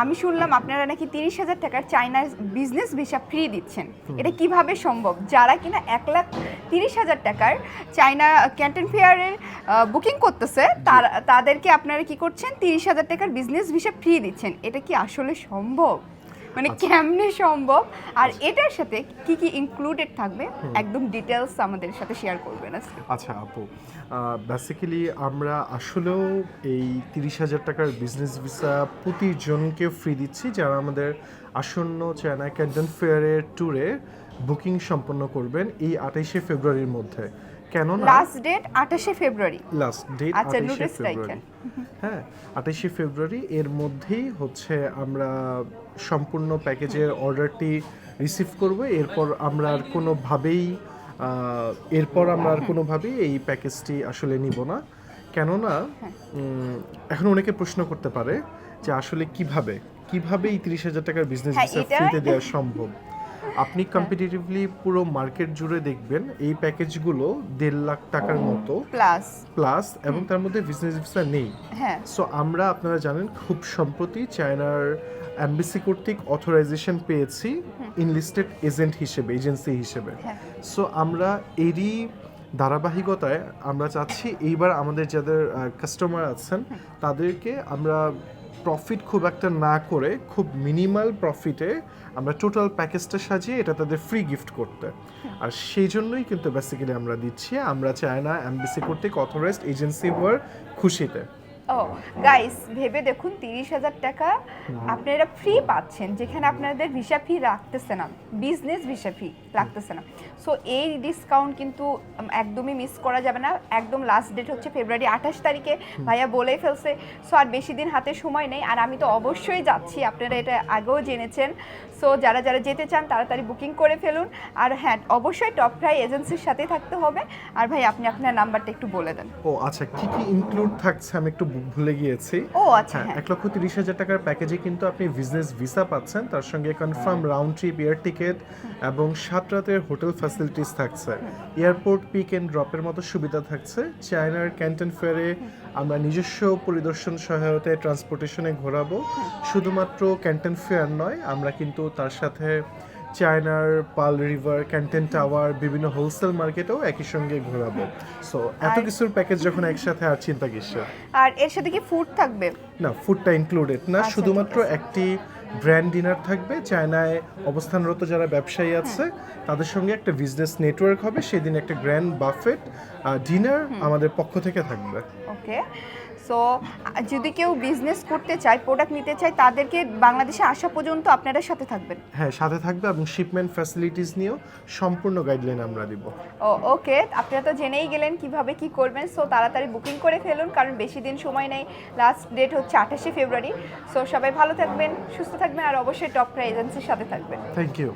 আমি শুনলাম আপনারা নাকি তিরিশ হাজার টাকার চাইনার বিজনেস ভিসা ফ্রি দিচ্ছেন। এটা কীভাবে সম্ভব? যারা কিনা এক লাখ তিরিশ হাজার টাকার চাইনা ক্যান্টন ফেয়ারের বুকিং করতেছে তারা তাদেরকে আপনারা কি করছেন? তিরিশ হাজার টাকার বিজনেস ভিসা ফ্রি দিচ্ছেন। এটা কি আসলে সম্ভব? মানে কেমনে সম্ভব? আর এটার সাথে কি কি ইনক্লুডেড থাকবে? একদম ডিটেলস আমাদের সাথে শেয়ার করবেন আচ্ছা আপু বেসিক্যালি আমরা আসলেও এই তিরিশ হাজার টাকার বিজনেস ভিসা প্রতিজনকে ফ্রি দিচ্ছি যারা আমাদের আসন্ন চায়না ক্যান্টন ফেয়ারের ট্যুরে বুকিং সম্পন্ন করবেন এই আঠাইশে ফেব্রুয়ারির মধ্যে। কেননা লাস্ট ডেট আঠাশে February. Last date notice February. হ্যাঁ আঠাইশে ফেব্রুয়ারি এর মধ্যেই হচ্ছে আমরা সম্পূর্ণ প্যাকেজের অর্ডারটি রিসিভ করব। এরপর আমরা আর কোনোভাবেই এরপর আমরা আর কোনোভাবেই এই প্যাকেজটি আসলে নিব না। কেননা উম, এখন অনেকে প্রশ্ন করতে পারে যে আসলে কীভাবে কীভাবে এই তিরিশ হাজার টাকার বিজনেস হ্যাঁ, ভিসা ফ্রিতে দেওয়া সম্ভব? আপনি কম্পিটিটিভলি পুরো মার্কেট জুড়ে দেখবেন এই প্যাকেজগুলো দেড় লাখ টাকার মতো প্লাস প্লাস এবং তার মধ্যে বিজনেস ভিসা নেই। হ্যাঁ। সো আমরা আপনারা জানেন খুব সম্প্রতি চায়নার অ্যাম্বাসি কর্তৃক অথরাইজেশন পেয়েছি ইনলিস্টেড এজেন্ট হিসেবে এজেন্সি হিসেবে। হ্যাঁ। সো আমরা এরই ধারাবাহিকতায় আমরা চাচ্ছি এইবার আমাদের যাদের কাস্টমার আছেন তাদেরকে আমরা প্রফিট খুব একটা না করে খুব মিনিমাল প্রফিটে আমরা টোটাল প্যাকেজটা সাজিয়ে এটা তাদের ফ্রি গিফট করতে। আর সেই জন্যই কিন্তু বেসিক্যালি আমরা দিচ্ছি আমরা চাই না এমবিসি করতে অথরাইজড এজেন্সি হওয়ার খুশিতে। ও গাইস ভেবে দেখুন তিরিশ হাজার টাকা আপনারা ফ্রি পাচ্ছেন যেখানে আপনাদের ভিসা ফি রাখতেছে না বিজনেস ভিসা ফি রাখতেছে না। সো এই ডিসকাউন্ট কিন্তু একদমই মিস করা যাবে না একদম লাস্ট ডেট হচ্ছে ফেব্রুয়ারি আঠাশ তারিখে ভাইয়া বলেই ফেলছে। সো আর বেশি দিন হাতে সময় নেই আর আমি তো অবশ্যই যাচ্ছি আপনারা এটা আগেও জেনেছেন। সো যারা যারা যেতে চান তাড়াতাড়ি বুকিং করে ফেলুন। আর হ্যাঁ অবশ্যই টপ ফ্রাই এজেন্সির সাথে থাকতে হবে। আর ভাই আপনি আপনার নাম্বারটা একটু বলে দেন। ও আচ্ছা কি কি ইনক্লুড থাকছে আমি একটু ভুলে গিয়েছি? ও আচ্ছা হ্যাঁ হ্যাঁ। এক লক্ষ তিরিশ হাজার টাকার প্যাকেজে কিন্তু আপনি বিজনেস ভিসা পাচ্ছেন। তার সঙ্গে confirm round trip air ticket এবং সাত রাতের হোটেল ফ্যাসিলিটিস থাকছে। এয়ারপোর্ট পিক এন্ড ড্রপের মতো সুবিধা থাকছে। চায়নার ক্যান্টন ফেয়ারে আমরা নিজস্ব পরিদর্শন সহায়তায় ট্রান্সপোর্টেশনে ঘোরাবো। শুধুমাত্র ক্যান্টন ফেয়ার নয় আমরা কিন্তু তার সাথে চায়নার পাল রিভার ক্যান্টেন টাওয়ার বিভিন্ন হোলসেল মার্কেটেও একই সঙ্গে ঘোরাবো। সো এত কিছুর প্যাকেজ যখন একসাথে আর চিন্তা কিসের? আর এর সাথে কি ফুড থাকবে? না ফুডটা ইনক্লুডেড না আচ্ছা, শুধুমাত্র একটি ব্র্যান্ড ডিনার থাকবে চায়নায় অবস্থানরত যারা ব্যবসায়ী আছে তাদের সঙ্গে একটা বিজনেস নেটওয়ার্ক হবে সেদিন একটা গ্র্যান্ড বাফেট ডিনার আমাদের পক্ষ থেকে থাকবে। ওকে সো যদি কেউ বিজনেস করতে চায় প্রোডাক্ট নিতে চায় তাদেরকে বাংলাদেশে আসা পর্যন্ত আপনারা সাথে থাকবেন। হ্যাঁ সাথে থাকবে এবং শিপমেন্ট ফ্যাসিলিটিস নিয়েও সম্পূর্ণ গাইডলাইন আমরা দিব। ও ওকে। আপনারা তো জেনেই গেলেন কীভাবে কি করবেন। সো তাড়াতাড়ি বুকিং করে ফেলুন কারণ বেশি দিন সময় নেই। লাস্ট ডেট হচ্ছে আঠাশে ফেব্রুয়ারি সো সবাই ভালো থাকবেন সুস্থ থাকবেন আর অবশ্যই টপ এজেন্সির সাথে থাকবেন। Thank you